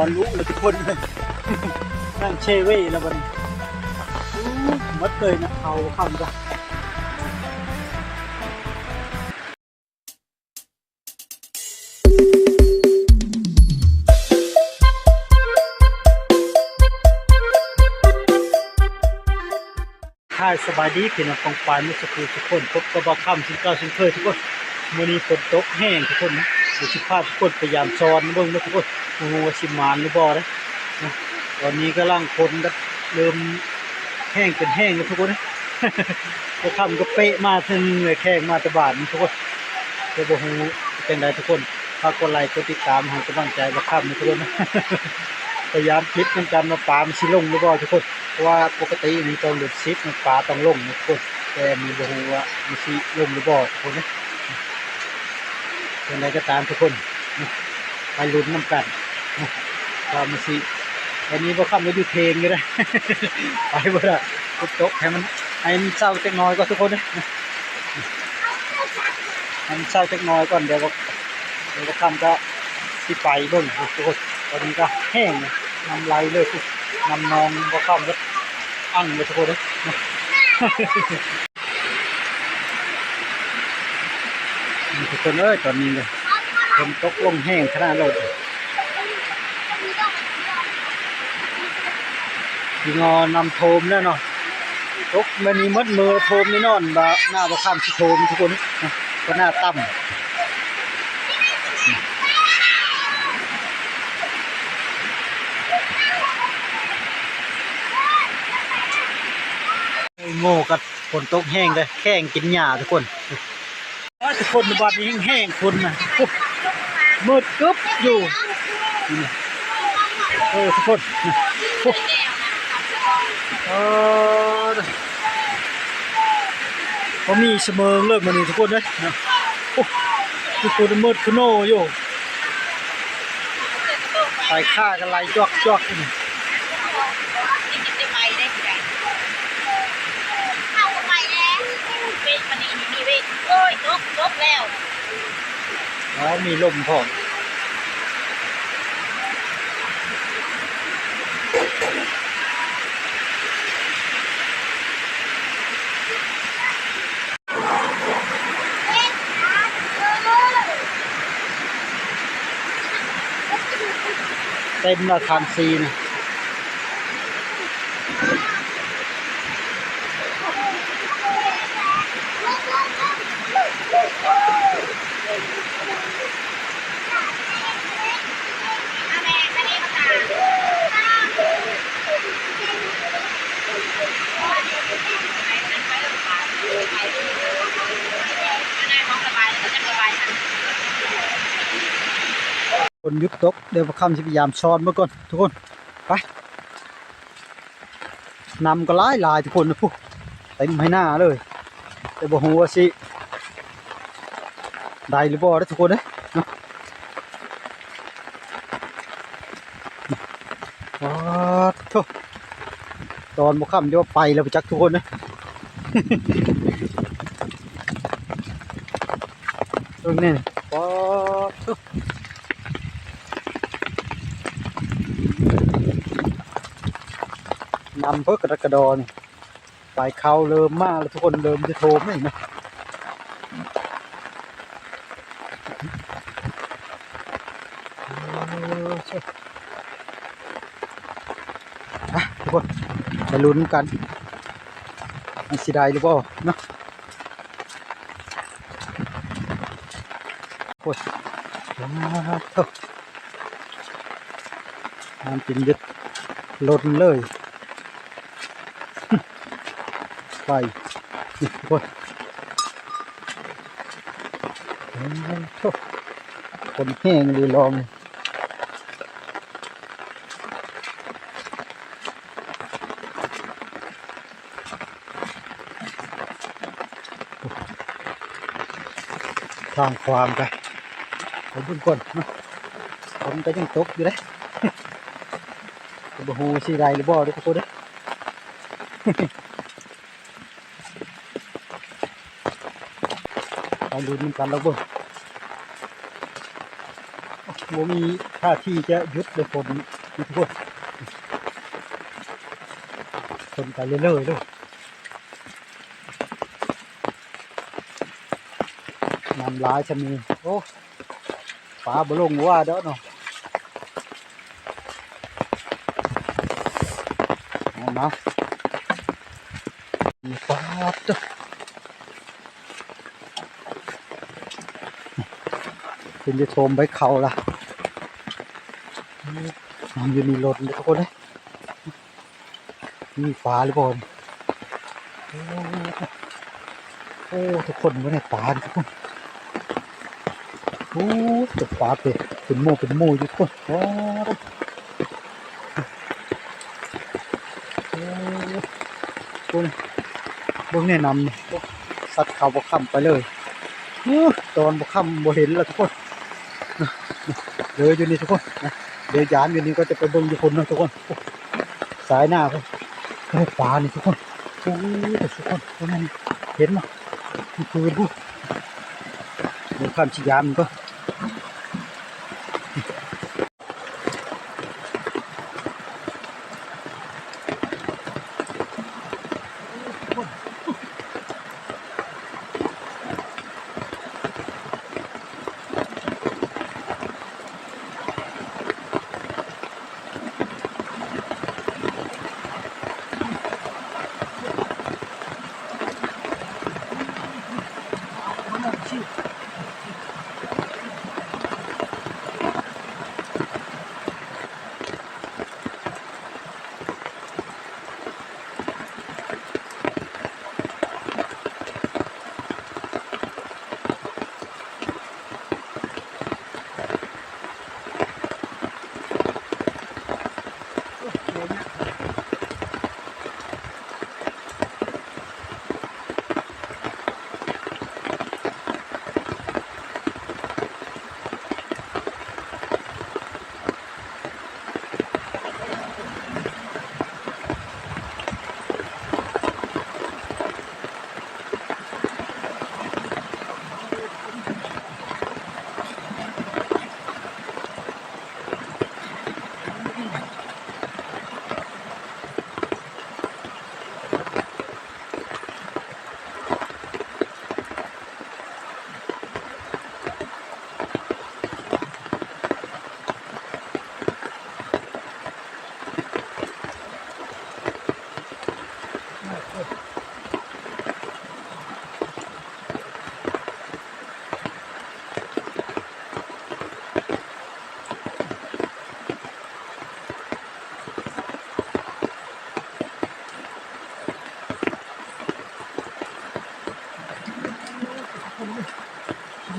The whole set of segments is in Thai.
อนรู้เลยทุกคนเลยนั่งเชเว่แล้ววันนี้อู้หมดเลยนะเอาคำจ้ะค่ายสบายดีพี่น้องกองปลายมุสกูทุกคนพบกับบอค่ำสิงเก้าสิงเคยทุกคนมื่อนี้ฝนตกแห้งทุกคนนะเดี๋ยวสิพทุกคนพยายามซ้อนเบิ่งนะทุกคน โอ้โหว่าสิมานหรือบ่นะนะตอนนี้กำลังคนก็เริ่มแห้งเป็นแห้งแล้วทุกคนนะพอค่ำก็เป๊ะมาถึงเลยแข้งมาตะบาดนี่ทุกคนเดี๋ยวบ่ฮู้เป็นไดทุกคนฝากกดไลค์กดติดตามให้กำลังใจบ่ค่ำนะทุกคนนะพยายามคิดมือนกันว่าปลามันสิลงหรือบ่ทุกคนเพราะว่าปกติมันต้องหลุดซิปมันปลาต้องลงนะทุกคนแต่มีบ่ฮู้ว่ามันสิลงหรือบ่ทุกคนนะเป็นไรก็ตามทุกคนไปลุ้นน้ำกัน นะว่ามันสิอันนี้บ่คำว่าอยู่เทงอยู่นะไปบ่ได้พุดตกให้มันให้มันเศร้าจักน่อยก็ทุกคนนะให้มันเศร้าจักน่อยก่อนเดี๋ยวบ่เดี๋ยวบ่คำก็สิไปเบิ่งทุกคนตอนนี้ก็แห้งนะน้ำไหลเลยทุกนำนองก็ข้ามก็อั้งไปทุกคนนี่ทุกคนเอ้ยตอนนี้เลยฝนตกลงแห้งขนาดเลย พี่งอนำโทมแน่นอนตกมันีมัดมือโทมนี่นอนบะหน้าบะข้ามสิโทมทุกคนก็หน้าต่ำโง่กับฝนตกแห้งเลยแข้งกินหญ้าทุกคนทุกคนในบ้านนี้แห้งๆคนนะมืดกึ๊บอยู่เออทุกคนนะ เออเขามีเสมอเลิกมานี่ทุกคนเลยนะโอ้ทุกคนมืดคุโนอยู่ไปฆ่ากันไล่จอกจอกนี่เข้าไปแล้วเวทมันนี่มีเวทโอ้ยจบจบแล้วอ๋อมีลมพร้อม เต็มละทางซีนะ คนยุบตกเดี๋ยวคำสิพยายามช้อนมาก่อนทุกคน ไปนำก็หลายลายทุกคนนะผู้เต็มให้หน้าเลยแต่บอกหัวาสิได้หรือบ่ได้ทุกคนเด้เนาะว้าวโถ่ตอนบ่ค่ำเดี๋ยวไปแล้วไปจักทุกคนนะตรงนี้ว้าวโถ่นำเพื่อกระดกกระดอนไปเขาเริ่มมากแล้วทุกคนเริ่มจะโทรไม่นะอะทุกคนไปลุ้นกันมันสิได้หรือเปล่าเนาะโอ้ยว้าเท่ามันเป็นยึดลนเลย ไปนี่ทุกคนว้าวเท่าคนแห้งเลยลองทางความไปไปเบุญก่อนเนผมก็ยังตกอยู่เลยบ่ฮูสิได้หรือบ่อเด้อทุกคนเด้อ ไปลุ้นกันแล้วเบิ่งบ่มีท่าที่จะยุดเลยฝนทุกคนฝนไปเรื่อยๆเลยน้ำลายจะมีโอ้ฟ้าบ่ลงว่าเด้อเนาะเอามามีฟ้าเด้ อเป็นจะโทมไปเขาล่ะน้ำอยู่ในรถเลยทุกคนเลยมีฟ้าหรือเปล่าโอ้ทุกคนว่าในฟ้าทุกคนโอ้ตกฟ้าเป็ดเป็นโมเป็นโมอยู่คนโอ้โอ้โอ้เบิ่งแนะนำสัตว์เขาบ่ค้ำไปเลยตอนบ่ค้ำบ่เห็นแล้วทุกคน เดินอยู่นี่ทุกคนนะเดินยานอยู่นี่ก็จะไปเบิ่งอยู่คนนะทุกคนสายหน้าเพิ่นเฮ้ยฟ้านี่ทุกคนโอ้ทุกคนตรงนั้นเห็นมั้ยมันคือบุเดี๋ยวามชิยามมันก็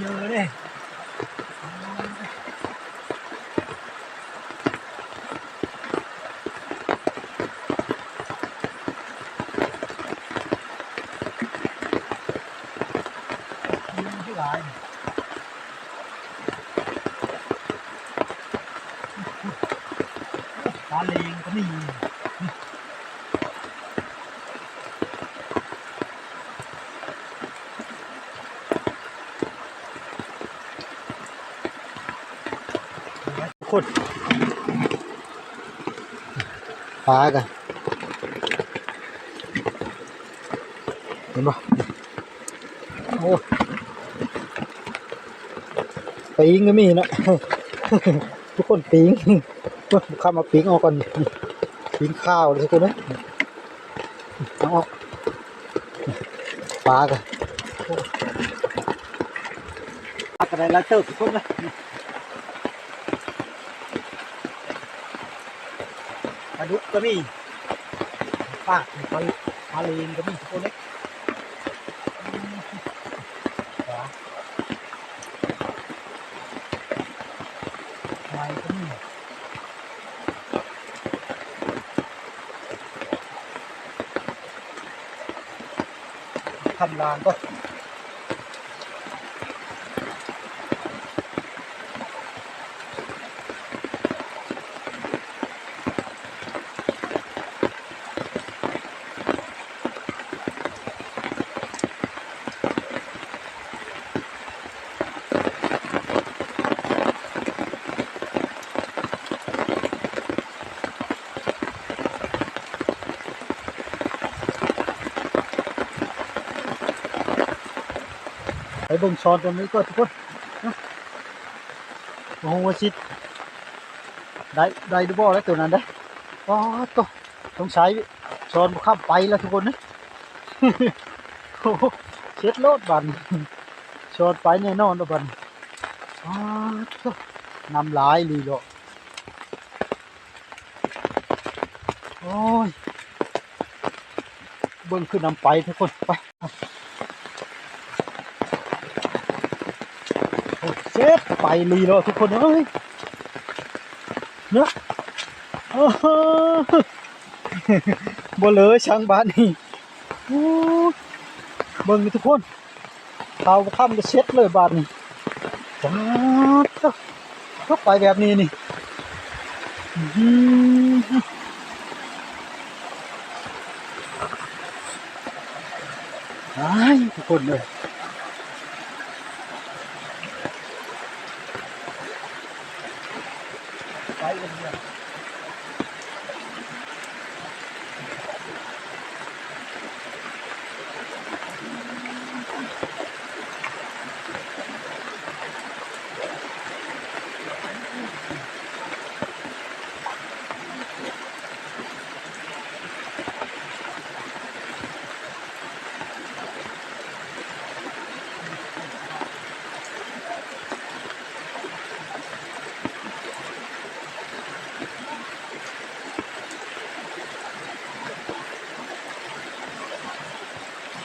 เยอะเลยที่หลายปลาเลงก็มี ทุกคนปลากันเห็นปะโอ้ปิงก็มีนะทุกคนปิงข้ามาปิงออกก่อนปิงข้าวเลยทุกคนนะเอาออกปลากันปลากันอะไรแล้วเติบทุกคนนะ ลาดุกก็มีปลาปลาปลาเลนก็มีตัวเล็กขวาไม้ก็มีทำรางก็ เบิ่งช้อนตัวนี้ก็ทุกคนโอ้โหชิดได้ได้ดูบ่แล้วตัวนั้นได้อ๋อตัวต้องใช้ช้อนข้ามไปแล้วทุกคนนะโอ้โหเช็ดโลดบันช้อนไปแน่นอนแล้วบันอ๋อตัวนำลายลีโลโอ้ยเบิ่งขึ้นนำไปทุกคนไป โอ้เจ็บไปลีแล้วทุกคนเอ้ยเนาะบ่เลยช่างบ้านนี่เบิ่งทุกคนเตาข้ามก็เช็ดเลยบาดนี่จ้าก็ไปแบบนี้นี่ไอ้ทุกคนเลย ไปกั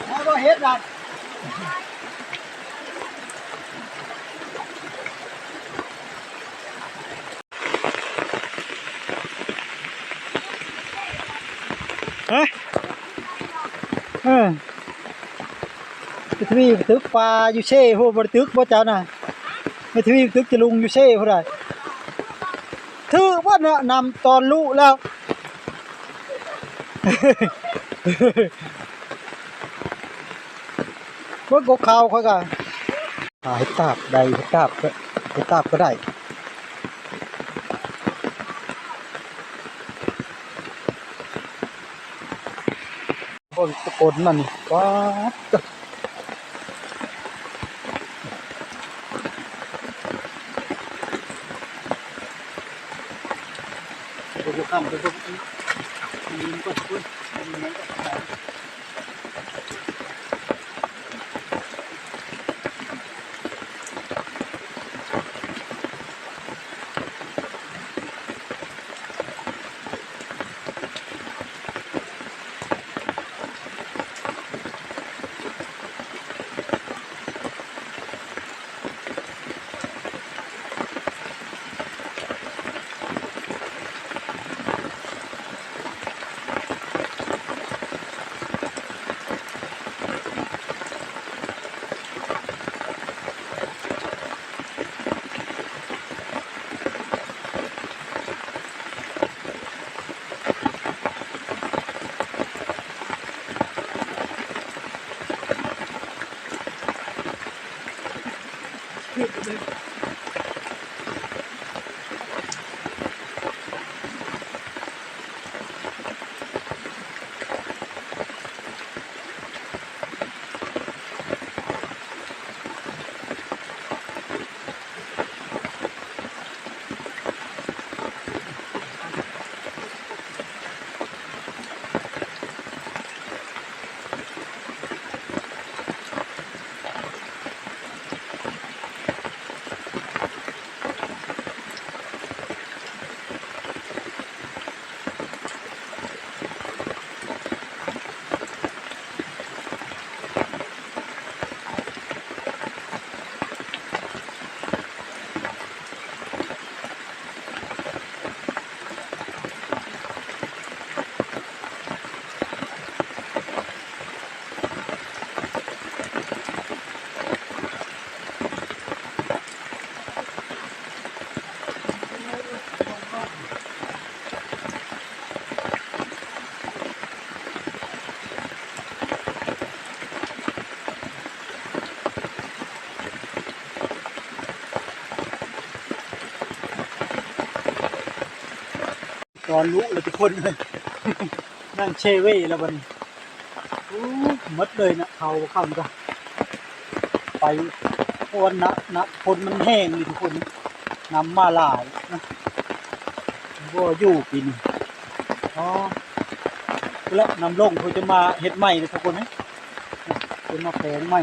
แล้วก็เฮ็ดดันฮะเออไปทวีไปตึกปลาอยู่เช่พวกบริตึกบ่เจ้าน่ะไปทวีไปตึกจะลุงอยู่เช่พวกใดถือว่าน่ะนำตอนลูกแล้ว เมื่อกกข่าวเขาก็หายตาบใดให้ตาบก็ให้ตาบก็ได้บนตะกนมันนี่ว้าดตัวข้ามตัวนี้มันก็คุณมันก็ ตอนรู้เลยทุกคนเลย นั่งเชเว่แล้ววันนี้โอ้หมดเลยนะเขาคำก็ไปพว่าน้ำน้ำฝนมันแห้งนี่ทุกคนน้ำมาหลายนะบ่อยู่ปีนี้อ๋อแล้วน้ำลงเขาจะมาเฮ็ดใหม่เลยทุกคนนะจะมาแปลงใหม่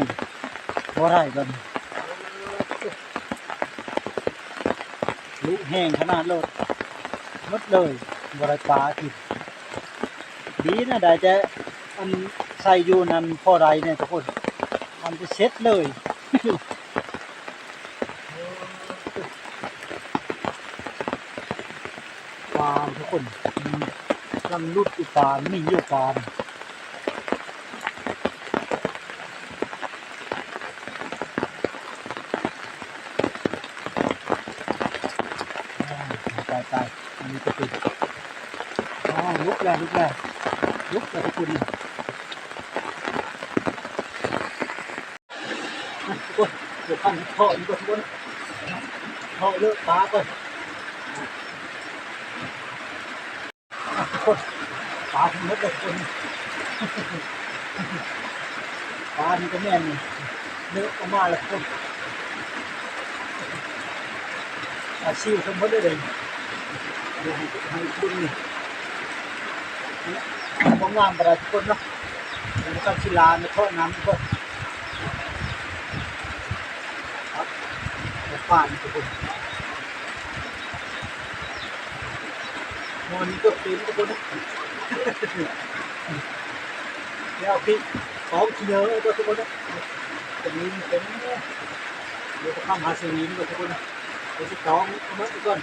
บ่ได้กันลุแห้งขนาดเลยหมดเลย บริปลากินดีนะได้แต่อันใส่อยู่นั่นพอไรเนี่ยทุกคน มันจะเช็ดเลยปลาทุกคนมกำลังรุดอยู่ปลาไม่อยู่ปลาอ่าตายตายอันนี้ก็ติดอ๋อลุก แล้วลุกแล้วลุกแล้วทุกคนอะทุกคนเดี๋ยวพันท่อนี่ก่อนทุกคนท่อเลิกปลาก่อนคนปลาทั้งหมดเลยคนปลานี่ก็แม่นเนื้อออกมาแล้วคนอาชิวทั้งหมดเลยเลยเดี๋ยวให้ให้คุณนี่ ของงามประชาชนเนาะมันก็ศิลาในท่อน้ำกคนครับป่านทุกคนมันก็เป็นทุกคนนะแล้วพี่ของเยอะก็ทุกคนนะตรงนี้เป็นเดี๋ยวจะข้ามหาเสวีนก็ทุกคนนะเดี๋ยวจะต้องเอามาทุกคน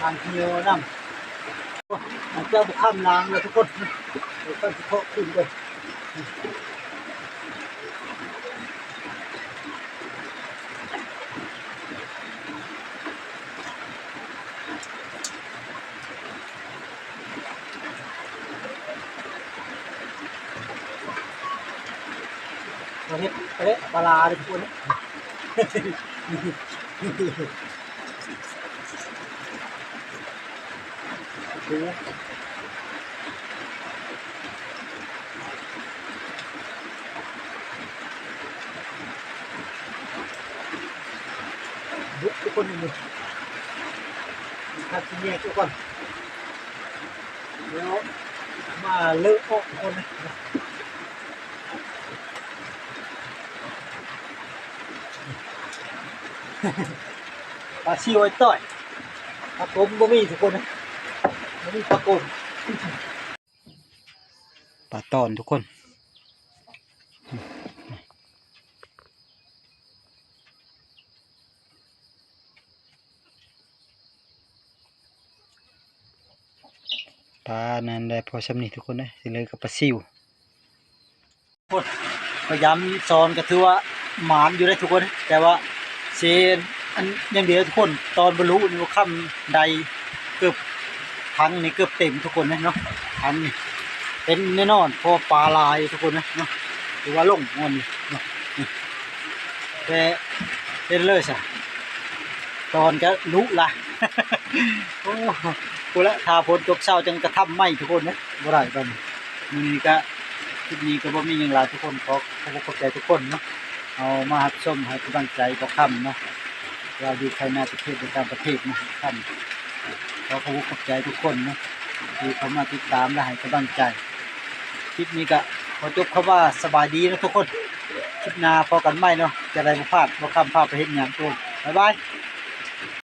ทางเยอะนั่งมันจะบุกข้ามนางเลยทุกคนเดี๋ยวก็จะเข้าขึ้นเลยเราเห็ดเอ๊ะปลาเลยทุกคน นะดูยุบทุกคนนี่คัดแยกทุกคนแล้วมาเลิกออกทุกค นนะปลาซิวไอ้ต้อยปลากลมบ่มีทุกคนนะบ่มีปลากลมปลาตอนทุกคนปลานั้นได้พอชำนิทุกคนนะสิเลยกับปลาซิวพยายามสอนก็ถือว่าหมานอยู่ได้ทุกคน แต่ว่าเซนอันยังเดียวทุกคน ตอนบรรลุนี่ว่าค่ำใดเกือบ พังนี่เกือบเต็มทุกคนนะเนาะพังนี่เป็นแน่นอนพอปลาลายทุกคนนะเนาะหรือว่าลงงอนนี่เนาะแต่เป็นเลยสะตอนก็ลุละโอ้กูละทาพลจบเช้าจังกระทำไม่ทุกคนนะบ่ได้กันมือนี้ก็คลิปนี้ก็บ่มีหยังหลายทุกคนขอขอขอบใจทุกคนเนาะเอามารับชมให้กำลังใจต่อค่ำเนาะเราอยู่ภายในประเทศในต่างประเทศนะค่ำ ขอขอบขอบใจทุกคนนะที่เขามาติดตามและให้กำลังใจ คลิปนี้ก็ขอจบคำว่าสบายดีนะทุกคน คลิปหน้าพอกันใหม่เนาะจะได้บ่พลาดบ่คำพาไปเห็นอยังทุกคนบ๊ายบาย